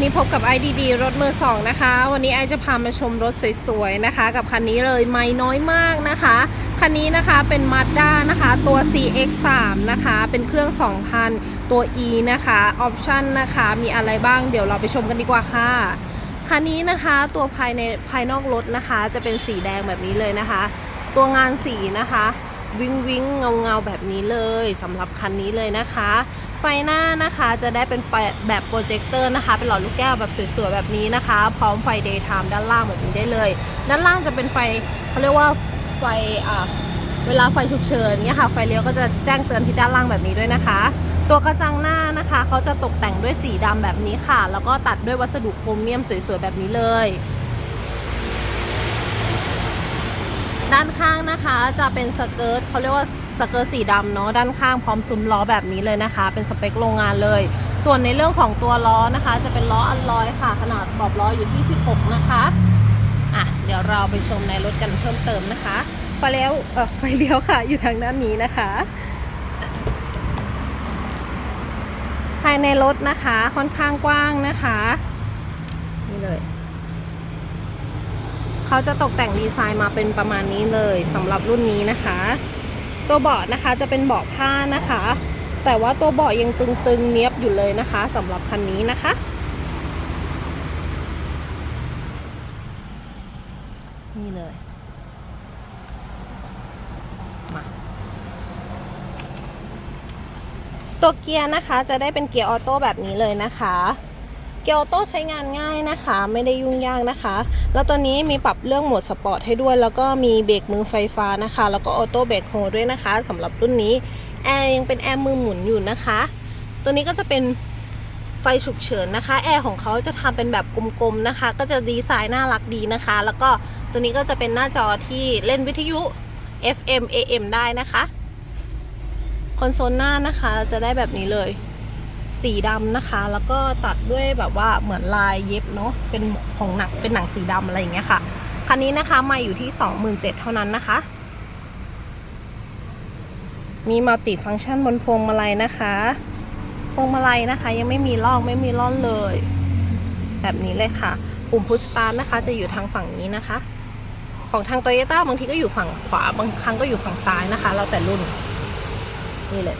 ันนี้พบกับไอดีดีรถมือสองนะคะ วันนี้ไอจะพามาชมรถสวยๆนะคะ กับคันนี้เลยไม่น้อยมากนะคะ คันนี้นะคะเป็น Mazda นะคะตัว CX3 นะคะ เป็นเครื่อง 2,000 ตัว E นะคะออปชันนะคะ มีอะไรบ้างเดี๋ยวเราไปชมกันดีกว่าค่ะ คันนี้นะคะตัวภายในภายนอกรถนะคะ จะเป็นสีแดงแบบนี้เลยนะคะ ตัวงานสีนะคะวิงวิงเงาเงาแบบนี้เลยสำหรับคันนี้เลยนะคะ ไฟหน้านะคะจะได้เป็นแบบโปรเจคเตอร์นะคะ เป็นหลอดลูกแก้วแบบสวยๆแบบนี้นะคะ พร้อมไฟ daytime ด้านล่างแบบนี้ได้เลย ด้านล่างจะเป็นไฟเขาเรียกว่าไฟอ่าเวลาไฟฉุกเฉินเนี่ยค่ะ ไฟเลี้ยวก็จะแจ้งเตือนที่ด้านล่างแบบนี้ด้วยนะคะ ตัวกระจังหน้านะคะเขาจะตกแต่งด้วยสีดำแบบนี้ค่ะ แล้วก็ตัดด้วยวัสดุโครเมียมสวยๆแบบนี้เลยด้านข้างนะคะจะเป็นสเกิร์ตเขาเรียกว่าส เกิร์ตสีดำเนาะด้านข้างพร้อมซุ้มล้อแบบนี้เลยนะคะ เป็นสเปคโรงงานเลย ส่วนในเรื่องของตัวล้อนะคะ จะเป็นล้ออัลลอยค่ะ ขนาดบอบล้ออยู่ที่ 16 นะคะอะเดี๋ยวเราไปชมในรถกันเพิ่มเติมนะคะไฟเลี้ยวเออไฟเลี้ยวค่ะ อยู่ทางด้านนี้นะคะภายในรถนะคะค่อนข้างกว้างนะคะนี่เลยเขาจะตกแต่งดีไซน์มาเป็นประมาณนี้เลยสำหรับรุ่นนี้นะคะ ตัวเบาะนะคะจะเป็นเบาะผ้านะคะ แต่ว่าตัวเบาะยังตึงๆเนี้ยบอยู่เลยนะคะสำหรับคันนี้นะคะนี่เลยมาตัวเกียร์นะคะจะได้เป็นเกียร์ออโต้แบบนี้เลยนะคะ เกียร์ออโต้ใช้งานง่ายนะคะ ไม่ได้ยุ่งยากนะคะ แล้วตัวนี้มีปรับเรื่องโหมดสปอร์ตให้ด้วย แล้วก็มีเบรกมือไฟฟ้านะคะ แล้วก็ออโต้เบรกโฮด้วยนะคะสำหรับรุ่นนี้แอร์ยังเป็นแอร์มือหมุนอยู่นะคะ ตัวนี้ก็จะเป็นไฟฉุกเฉินนะคะ แอร์ของเขาจะทำเป็นแบบกลมๆนะคะ ก็จะดีไซน์น่ารักดีนะคะ แล้วก็ตัวนี้ก็จะเป็นหน้าจอที่เล่นวิทยุ FM AM ได้นะคะ คอนโซลหน้านะคะจะได้แบบนี้เลย สีดำนะคะ แล้วก็ตัดด้วยแบบว่าเหมือนลายเย็บเนาะเป็นของหนักเป็นหนังสีดำอะไรอย่างเงี้ยค่ะคันนี้นะคะมาอยู่ที่ 27,000เท่านั้นนะคะ มีมัลติฟังก์ชันบนพวงมาลัยนะคะพวงมาลัยนะคะ ยังไม่มีลอกไม่มีร่อนเลย แบบนี้เลยค่ะ ปุ่มพุชสตาร์นะคะ จะอยู่ทางฝั่งนี้นะคะ ของทางโตโยต้าบางทีก็อยู่ฝั่งขวาบางครั้งก็อยู่ฝั่งซ้ายนะคะแล้วแต่รุ่นนี่เลย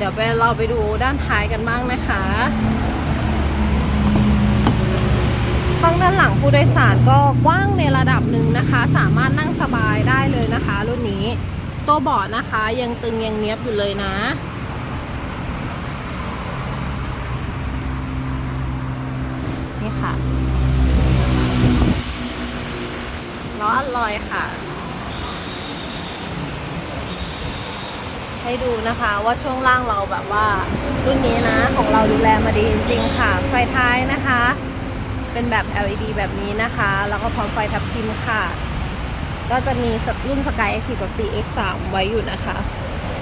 เดี๋ยวไปเราไปดูด้านท้ายกันบ้างนะคะห้องด้านหลังผู้โดยสารก็กว้างในระดับหนึ่งนะคะ สามารถนั่งสบายได้เลยนะคะ รุ่นนี้ตัวเบาะนะคะยังตึงยังเนี้ยบอยู่เลยนะ นี่ค่ะล้ออลอยค่ะ ให้ดูนะคะ ว่าช่วงล่างเราแบบว่ารุ่นนี้นะของเราดูแลมาดีจริง ๆ ค่ะ ไฟท้ายนะคะ เป็นแบบ LED แบบนี้นะคะ แล้วก็พร้อมไฟทับทิมค่ะ ก็จะมีรุ่น Sky Active กับ CX3 ไว้อยู่นะคะ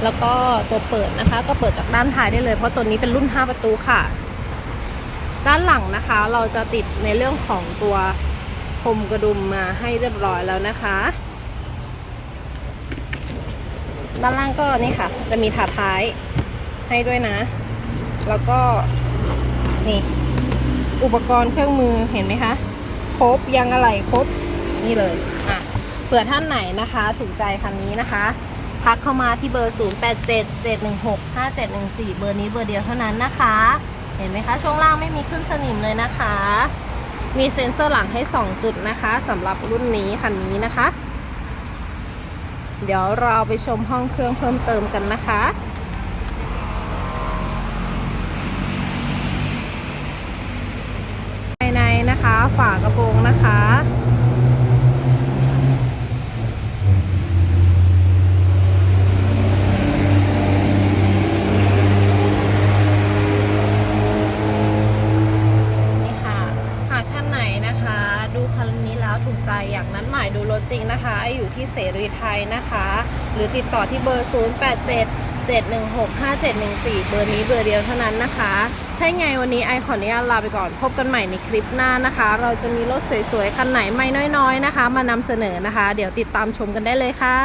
แล้วก็ตัวเปิดนะคะ ก็เปิดจากด้านท้ายได้เลย เพราะตัวนี้เป็นรุ่น 5 ประตูค่ะ ด้านหลังนะคะ เราจะติดในเรื่องของตัวพรมกระดุมมาให้เรียบร้อยแล้วนะคะ ด้านล่างก็นี่ค่ะ จะมีถาดท้ายให้ด้วยนะ แล้วก็นี่ อุปกรณ์เครื่องมือเห็นไหมคะ ครบยางอะไหล่ครบนี่เลยอะเผื่อท่านไหนนะคะ ถูกใจคันนี้นะคะทักเข้ามาที่เบอร์ 0877165714 เบอร์นี้เบอร์เดียวเท่านั้นนะคะ เห็นไหมคะ ช่วงล่างไม่มีขึ้นสนิมเลยนะคะ มีเซ็นเซอร์หลังให้ 2 จุดนะคะสำหรับรุ่นนี้คันนี้นะคะ เดี๋ยวเราไปชมห้องเครื่องเพิ่มเติมกันนะคะ ภายในนะคะฝากระโปรงนะคะ นี่ค่ะ หากท่านไหนนะคะ ดูคันนี้แล้วถูกใจอยากนัดหมายดูรถ จริงนะคะ อยู่ที่เสรีไทยนะคะ หรือติดต่อที่เบอร์ 087 716 5714 เบอร์นี้เบอร์เดียวเท่านั้นนะคะ ถ้าไงวันนี้ไอขออนุญาตลาไปก่อน พบกันใหม่ในคลิปหน้านะคะ เราจะมีรถสวยๆ คันไหนไม่น้อยๆนะคะ มานำเสนอนะคะ เดี๋ยวติดตามชมกันได้เลยค่ะ